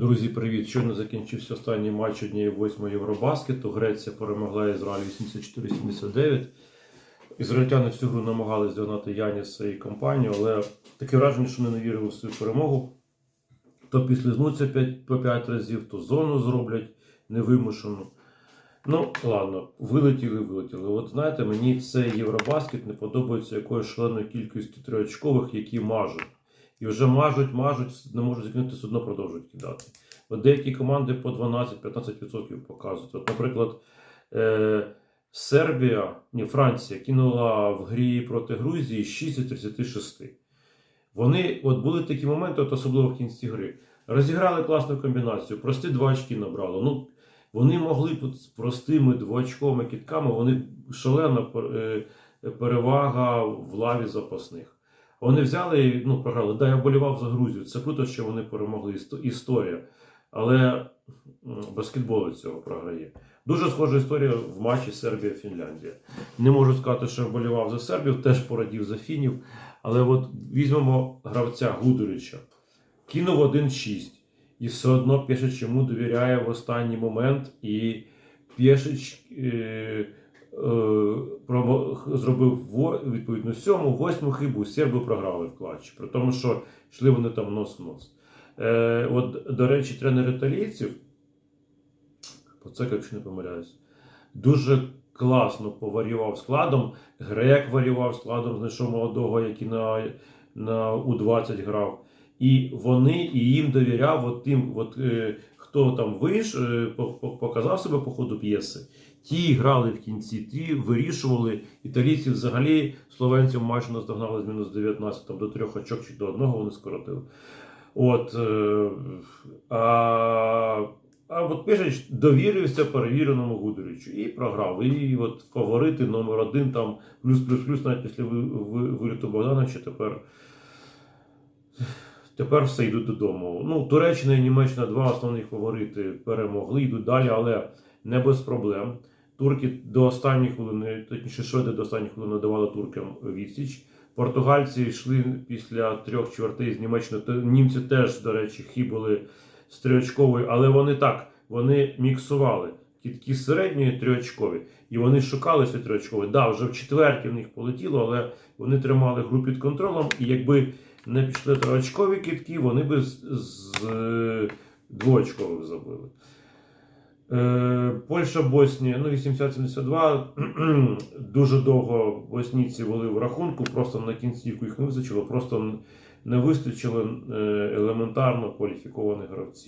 Друзі, привіт! Щойно закінчився останній матч однієї восьмої Євробаскету. Греція перемогла Ізраїль 84-79. Ізраїльтяни всю гру намагались догнати Яніса і компанію, але таке враження, що вони не вірили в свою перемогу. То післизнуться 5, по 5 разів, то зону зроблять невимушену. Ну, ладно, вилетіли, вилетіли. От знаєте, мені цей Євробаскет не подобається якоюсь шаленою кількістю триочкових, які мажуть. І вже мажуть, мажуть, не можуть закинути, все одно продовжують кидати. От деякі команди по 12-15% показують. От, наприклад, е, Сербія, ні, Франція кинула в грі проти Грузії 6 із 36. Вони, от були такі моменти, от особливо в кінці гри. Розіграли класну комбінацію, прості два очки набрали. Ну, вони могли з простими двоочковими кітками, вони шалена е, перевага в лаві запасних. Вони взяли ну, програли. Да, я вболівав за Грузію. Це круто, що вони перемогли. Історія. Але баскетбол цього програє. Дуже схожа історія в матчі Сербія-Фінляндія. Не можу сказати, що вболівав за Сербію, теж порадів за фінів. Але от візьмемо гравця Гудорича. Кинув 1-6. І все одно Пєшич йому довіряє в останній момент. І Пєшич е, е, зробив відповідно сьому, восьму хибу. Серби програли в клатчі. При тому, що йшли вони там нос в нос. Е, от, до речі, тренер італійців, це, якщо не помиляюсь, дуже класно поварював складом. Грек варював складом, знайшов молодого, який на, на У-20 грав. І вони і їм довіряв от тим, от, е, хто там виш, е, по- по- показав себе по ходу п'єси. Ті грали в кінці, ті вирішували. Італійці взагалі словенців майже наздогнали з мінус 19 там, до трьох очок чи до одного вони скоротили. От, е, а, а от Пежич довірився перевіреному Гудоричу і програв. І от фаворити номер один там плюс-плюс-плюс навіть після ви- ви- виліту Богдановича тепер. Тепер все йдуть додому. Ну, Туреччина і Німеччина два основних фаворити перемогли, йдуть далі, але не без проблем. Турки до останніх хвилини, точніше, шведи до останніх хвилин надавали туркам відсіч. Португальці йшли після трьох чвертей з Німеччини. Німці теж, до речі, хибили з трьохочковою, але вони так, вони міксували кітки середньої трьохочкові, і вони шукали ці. Да, вже в четверті в них полетіло, але вони тримали гру під контролем, і якби не пішли троочкові кітки, вони би з, з двоочкових забили. Е, Польща, Боснія, ну 80-72. Дуже довго боснійці вели в рахунку, просто на кінцівку їх не вистачило, просто не вистачило е, елементарно кваліфікованих гравців.